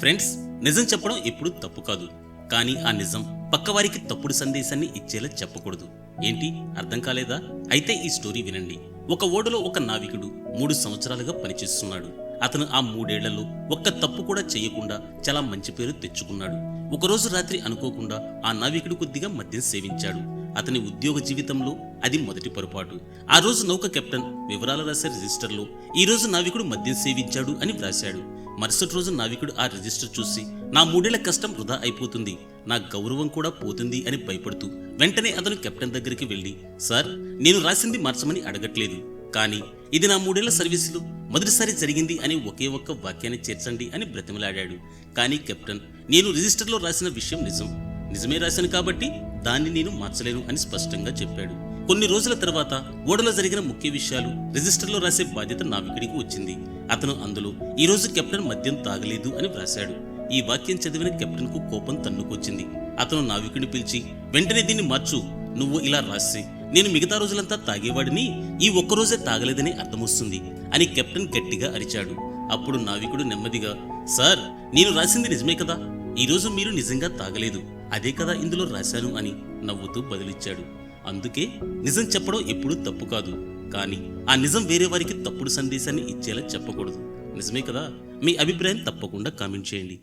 Friends నిజం చెప్పడం ఎప్పుడూ తప్పు కాదు. కానీ ఆ నిజం పక్కవారికి తప్పుడు సందేశాన్ని ఇచ్చేలా చెప్పకూడదు. ఏంటి? అర్థం కాలేదా? అయితే ఈ స్టోరీ వినండి. ఒక ఓడలో ఒక నావికుడు మూడు సంవత్సరాలుగా పనిచేస్తున్నాడు. అతను ఆ మూడేళ్ళలో ఒక్క తప్పు కూడా చేయకుండా చాలా మంచి పేరు తెచ్చుకున్నాడు. ఒకరోజు రాత్రి అనుకోకుండా ఆ నావికుడు కొద్దిగా మద్యం సేవించాడు. అతని ఉద్యోగ జీవితంలో అది మొదటి పొరపాటు. ఆ రోజు నౌక కెప్టెన్ వివరాలు రాసే రిజిస్టర్లో ఈ రోజు నావికుడు మద్యం సేవించాడు అని వ్రాశాడు. మరుసటి రోజు నావికుడు ఆ రిజిస్టర్ చూసి నా మూడేళ్ళ కష్టం వృధా అయిపోతుంది. నా గౌరవం కూడా పోతుంది అని భయపడుతూ వెంటనే అతను కెప్టెన్ దగ్గరికి వెళ్ళి సార్ నేను రాసింది మార్చమని అడగట్లేదు. కానీ ఇది నా మూడేళ్ళ సర్వీసులో. మొదటిసారి జరిగింది అని ఒకే ఒక్క వాక్యాన్ని చేర్చండి అని బ్రతిమలాడాడు. కానీ కెప్టెన్ నేను రిజిస్టర్లో రాసిన విషయం నిజం. నిజమే రాశాను కాబట్టి దాన్ని నేను మార్చలేను అని స్పష్టంగా చెప్పాడు. కొన్ని రోజుల తర్వాత ఓడలో జరిగిన ముఖ్య విషయాలు రిజిస్టర్లో రాసే బాధ్యత నావికుడికి వచ్చింది. అతను అందులో ఈ రోజు కెప్టెన్ మద్యం తాగలేదు అని వ్రాశాడు. ఈ వాక్యం చదివిన కెప్టెన్కు కోపం తన్నుకొచ్చింది. అతను నావికుడిని పిలిచి వెంటనే దీన్ని మార్చు నువ్వు ఇలా రాసి నేను మిగతా రోజులంతా తాగేవాడిని ఈ ఒక్కరోజే తాగలేదని అర్థమొస్తుంది అని కెప్టెన్ గట్టిగా అరిచాడు. అప్పుడు నావికుడు నెమ్మదిగా సార్ నేను రాసింది నిజమే కదా? ఈ రోజు మీరు నిజంగా తాగలేదు. అదే కదా ఇందులో రాశాను అని నవ్వుతూ బదిలిచ్చాడు. అందుకే నిజం చెప్పడం ఎప్పుడూ తప్పు కాదు. కానీ ఆ నిజం వేరే వారికి తప్పుడు సందేశాన్ని ఇచ్చేలా చెప్పకూడదు. నిజమే కదా? మీ అభిప్రాయం తప్పకుండా కామెంట్ చేయండి.